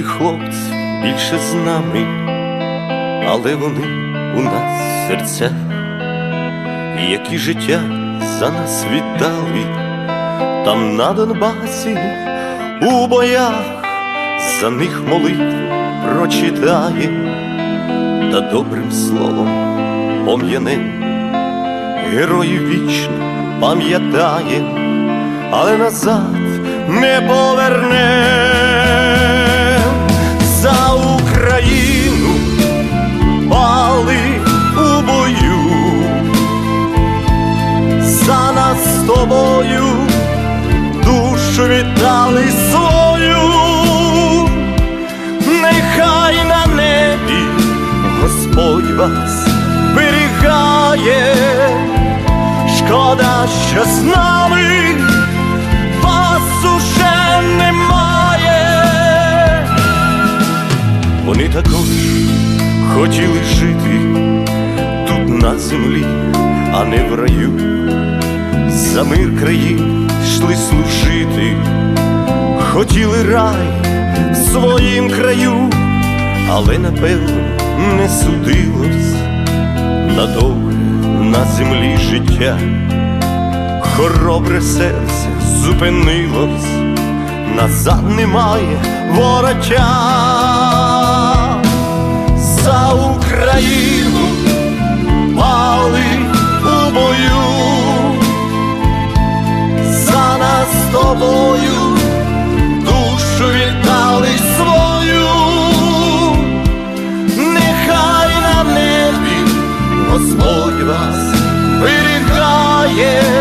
хлопців більше з нами, але вони у нас в серцях, які життя за нас віддали, там на Донбасі у боях за них молитву прочитає, та добрим словом пом'яне, героїв вічно пам'ятає, але назад не поверне вас берігає, шкода, що з нами вас уже немає. Вони також хотіли жити тут на землі, а не в раю. За мир країн йшли служити, хотіли рай в своїм краю, але напевно не судилось надовго на землі життя. Хоробре серце зупинилось, назад немає вороття yeah.